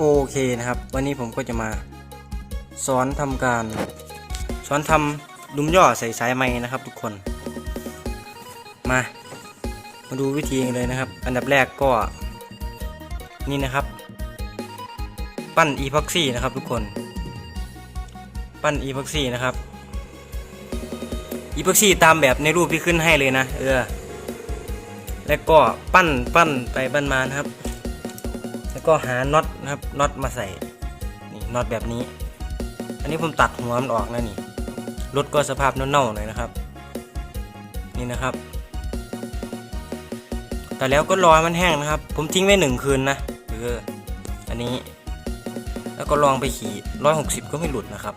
โอเคนะครับ วันนี้ผมก็จะมาสอนทำการสอนทำดุมย่อใส่สายไม้นะครับ ทุกคน มา มาดูวิธีกันเลยนะครับ อันดับแรกก็นี่นะครับ ปั้นอีพ็อกซี่นะครับ ทุกคน ปั้นอีพ็อกซี่นะครับอีพ็อกซี่ตามแบบในรูปที่ขึ้นให้เลยนะ เออ แล้วก็ปั้นปั้นไปปั้นมานะครับ แล้วก็หาน็อตนะครับน็อตมาใส่นี่น็อตแบบนี้ อันนี้ผมตัดหัวมันออกนะนี่รถก็สภาพเน่าๆหน่อยนะครับ นี่นะครับ แต่แล้วก็รอมันแห้งนะครับ ผมทิ้งไว้หนึ่งคืนนะเอออันนี้ แล้วก็ลองไปขี่ร้อยหกสิบก็ไม่หลุดนะครับ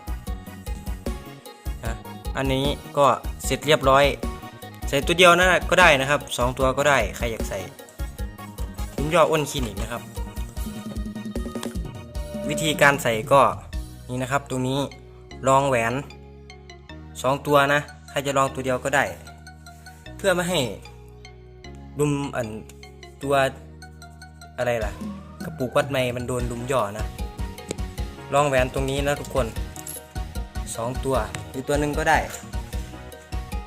นะอันนี้ก็เสร็จเรียบร้อย ใส่ตัวเดียวนะก็ได้นะครับสองตัวก็ได้ใครอยากใส่ผมย่ออ้นคลินิกนะครับ วิธีการใส่ก็นี่นะครับตรงนี้รองแหวนสองตัวนะใครจะลองตัวเดียวก็ได้ เพื่อไม่ให้ดุมอันตัวอะไรล่ะ กระปุกวัดไม้มันโดนดุมย่อนะรองแหวนตรงนี้นะทุกคนสองตัวหรือตัวหนึ่งก็ได้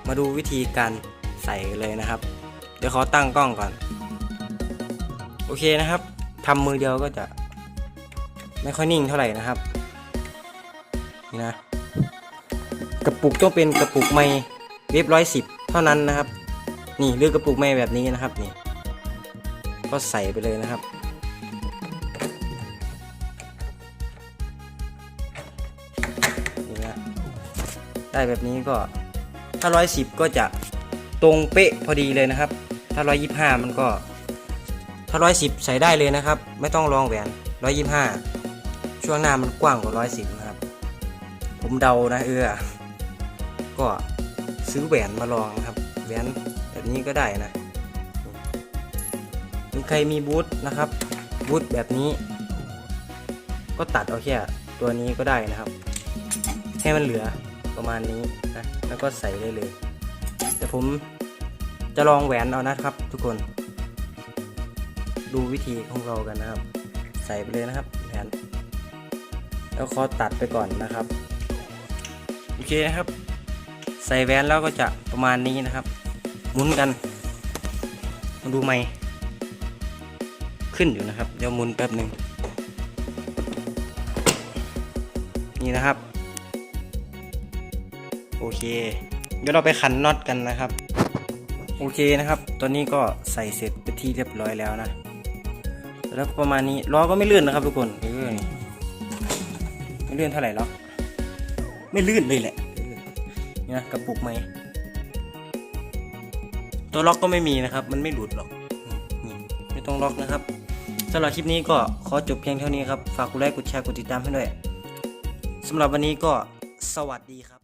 มาดูวิธีการใส่เลยนะครับ เดี๋ยวขอตั้งกล้องก่อน โอเคนะครับทำมือเดียวก็จะ ไม่ค่อยนิ่งเท่าไหร่นะครับนี่นะกระปุกต้องเป็นกระปุกไม้เว็บร้อยสิบเท่านั้นนะครับ นี่เลือกกระปุกไม้แบบนี้นะครับนี่ก็ใส่ไปเลยนะครับนี่นะได้แบบนี้ก็ถ้าร้อยสิบก็จะตรงเป๊ะพอดีเลยนะครับ ถ้าร้อยยี่ห้ามันก็ถ้าร้อยสิบใส่ได้เลยนะครับ ไม่ต้องลองแหวนร้อยยี่ห้า ช่วงหน้ามันกว้างกว่าร้อยสิบนะครับ ผมเดานะเออ ก็ซื้อแหวนมาลองนะครับ แหวนแบบนี้ก็ได้นะมีใครมีบูทนะครับ บูทแบบนี้ ก็ตัดเอาแค่ตัวนี้ก็ได้นะครับ ให้มันเหลือประมาณนี้นะ แล้วก็ใส่ได้เลยเดี๋ยวผมจะลองแหวนเอานะครับ ทุกคน ดูวิธีของเรากันนะครับ ใส่ไปเลยนะครับแหวน แล้วขอตัดไปก่อนนะครับโอเคนะครับ ใส่แหวนแล้วก็จะประมาณนี้นะครับหมุนกันมาดูไหมขึ้นอยู่นะครับ เดี๋ยวหมุนแป๊บหนึ่งนี่นะครับ โอเค เดี๋ยวเราไปขันน็อตกันนะครับ โอเคนะครับ ตอนนี้ก็ใส่เสร็จเป็นที่เรียบร้อยแล้วนะ แล้วประมาณนี้ล้อก็ไม่ลื่นนะครับทุกคนเออนี่ ไม่ลื่นเท่าไหร่หรอกไม่ลื่นเลยแหละเนี่นะกระปุกไหมตัวล็อกก็ไม่มีนะครับ มันไม่หลุดหรอกไม่ต้องล็อกนะครับสำหรับคลิปนี้ก็ขอจบเพียงเท่านี้ครับ ฝากกดไลค์กดแชร์กดติดตามให้ด้วยสำหรับวันนี้ก็สวัสดีครับ